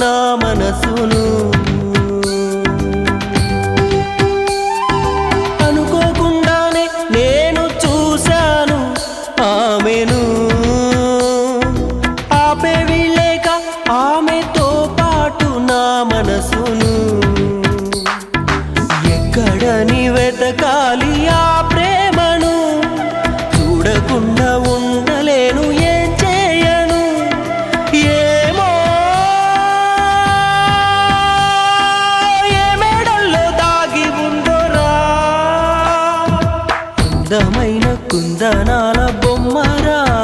నా మనసును. అనుకోకుండానే నేను చూశాను ఆమెను. ఆపే వీళ్ళేక ఆమెతో పాటు నా మనసును. ఎక్కడ నీ వెతకాలి ఆ ప్రేమను. చూడకుండా అందమైన కుందనాల బొమ్మరా.